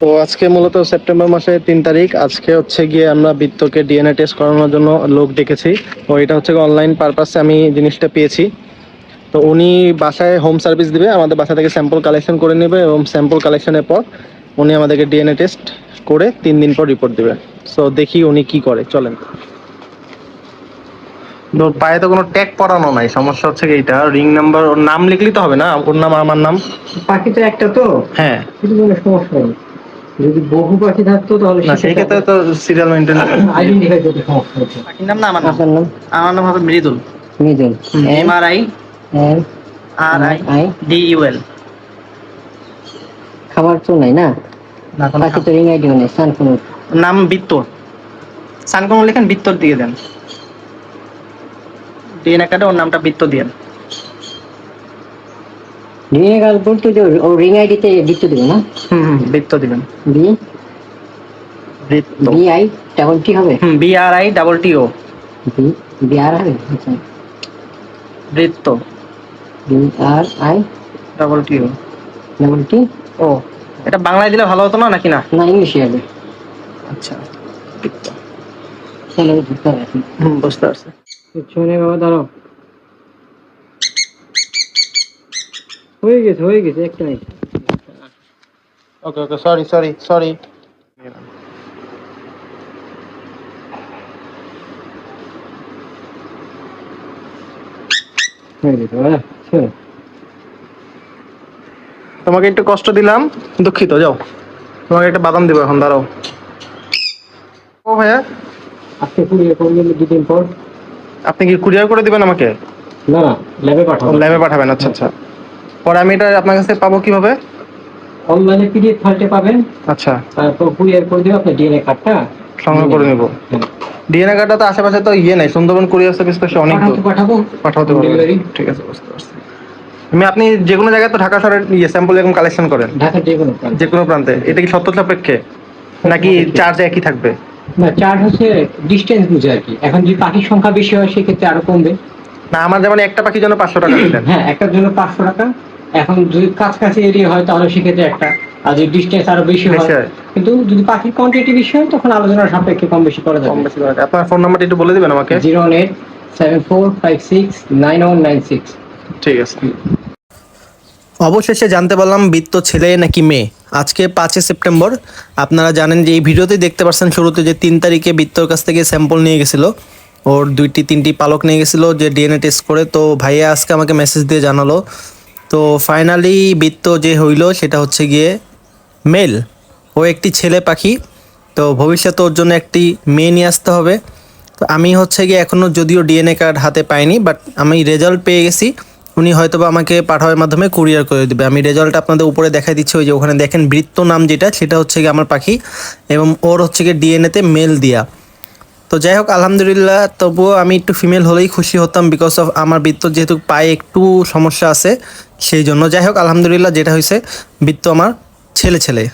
তো আজকে মূলত সেপ্টেম্বর মাসের তিন তারিখ। আজকে হচ্ছে গিয়ে আমরা বৃত্তকে ডিএনএ টেস্ট করানোর জন্য লোক ডেকেছি তো এটা হচ্ছে অনলাইন পারপাসে আমি জিনিসটা পেয়েছি। তো উনি বাসায় হোম সার্ভিস দিবে আমাদের বাসা থেকে স্যাম্পল কালেকশন করে নেবে এবং স্যাম্পল কালেকশনের পর উনি আমাদেরকে ডিএনএ টেস্ট করে তিন দিন পর রিপোর্ট দেবে। সো দেখি উনি কি করে চলেন। পায়ে তো কোনো ট্যাগ পড়ানো নাই সমস্যা হচ্ছে কি এইটা রিং নাম্বার ওর নাম লিখলেই তো হবে না ওর নাম আমার নাম? তো একটা তো? হ্যাঁ। সমস্যা নেই। যদি বহু পাখি থাকতো তাহলে না সেই ক্ষেত্রে তো সিরিয়াল মেনটেন আইডেন্টিফাই করতে সমস্যা হতো। পাখির নাম না আমার নাম। নাম? আমার নাম হবে Mridul. মিজল M R I M R I I. D U L খাবার তো নাই না? না কোনো পাখি তো রিং আইডি নেই নাম বিত্তর। সানকন লেখেন বিত্তর দিয়ে দেন। ডিএনএ কার্ডে ওর নামটা বিত্ত দিয়ে ডিএনএ কার্ড বলতে যে ও রিং আইডিতে দেবে না? হুম হুম বৃত্ত দিবেন বি বৃত্ত। বি আই ডাবল টি হবে? হুম B R I double T O B B R আচ্ছা। Britto. B R I double T O double T O এটা বাংলায় দিলে ভালো হতো না নাকি না? না ইংলিশে হবে। আচ্ছা। বৃত্ত বুঝতে পারছি। শুনে বাবা দাঁড়াও। হয়ে গেছে হয়ে গেছে একটা minute okay okay sorry sorry sorry তোমাকে একটু কষ্ট দিলাম দুঃখিত যাও। তোমাকে একটা বাদাম দিব এখন দাঁড়াও। ও ভাইয়া আজকে কুড়িয়ে করবেন দুদিন পর। আপনি কি কুরিয়ার করে দিবেন আমাকে? না না ল্যাবে পাঠাবো। ল্যাবে পাঠাবেন আচ্ছা আচ্ছা। পরে আমি এটা আপনার কাছে পাবো কীভাবে? অনলাইনে পিডিএফ ফাইলটা পাবেন। আচ্ছা। তারপর কুরিয়ার করে দেবে আপনার ডিএনএ কার্ডটা সংগ্রহ করে নেব। ডিএনএ কার্ডটা তো আশেপাশে তো ইয়ে নাই সুন্দরবন কুরিয়ার সার্ভিস সে অনেক পাঠাবো। পাঠাতে Delivery? ঠিক আছে বুঝতে পারছি। আমি আপনি যে কোনো জায়গায় তো ঢাকা শহরের ইয়ে স্যাম্পল এরকম কালেকশন করেন? ঢাকা যে কোনো প্রান্তে। যে কোনো প্রান্তে। এটা কি সত্য সাপেক্ষে? নাকি চার্জ একই থাকবে? না চার্জ হচ্ছে ডিস্টেন্স বুঝে আর কি। এখন যদি পাখির সংখ্যা বেশি হয় সেক্ষেত্রে আরও কমবে। না আমার যেমন একটা পাখির জন্য পাঁচশো টাকা দিলেন। হ্যাঁ একটার জন্য পাঁচশো টাকা। এখন যদি কাছাকাছি এরিয়া হয় তাহলে সেক্ষেত্রে একটা আর যদি ডিস্টেন্স আরও বেশি হয় কিন্তু যদি পাখির কোয়ান্টিটি বেশি হয় তখন আলোচনার সাপেক্ষে কম বেশি করা কম যাবে বেশি করে। আপনার ফোন নাম্বারটা একটু বলে দিবেন আমাকে। Zero one eight seven four five six nine one nine six. ঠিক আছে। অবশেষে জানতে পারলাম বৃত্ত ছেলে নাকি মেয়ে। আজকে পাঁচই সেপ্টেম্বর। আপনারা জানেন যে এই ভিডিওতে দেখতে পাচ্ছেন শুরুতে যে তিন তারিখে বৃত্তর কাছ থেকে স্যাম্পল নিয়ে গেছিল। ওর দুইটি তিনটি পালক নিয়ে গেছিল যে ডিএনএ টেস্ট করে। তো ভাইয়া আজকে আমাকে মেসেজ দিয়ে জানালো তো ফাইনালি বৃত্ত যে হইল সেটা হচ্ছে গিয়ে মেল ও একটি ছেলে পাখি। তো ভবিষ্যতে ওর জন্য একটি মেয়ে নিয়ে আসতে হবে। তো আমি হচ্ছে গিয়ে এখনও যদিও ডিএনএ কার্ড হাতে পাইনি বাট আমি রেজাল্ট পেয়ে গেছি। উনি হয়তো বা আমাকে পাঠাওয়ার মাধ্যমে কুরিয়ার করে দেবে। আমি রেজাল্ট আপনাদের উপরে দেখাই দিচ্ছি, ওই যে ওখানে দেখেন বৃত্ত নাম যেটা, সেটা হচ্ছে গিয়ে আমার পাখি এবং ওর হচ্ছে গিয়ে ডিএনএতে মেল দিয়া। তো যাই হোক, আলহামদুলিল্লাহ, তবুও আমি একটু ফিমেল হলেই খুশি হতাম বিকজ অফ আমার বৃত্ত যেহেতু পায়ে একটু সমস্যা আছে, সেই জন্য। যাই হোক, আলহামদুলিল্লাহ, যেটা হয়েছে, বৃত্ত আমার ছেলে ছেলে।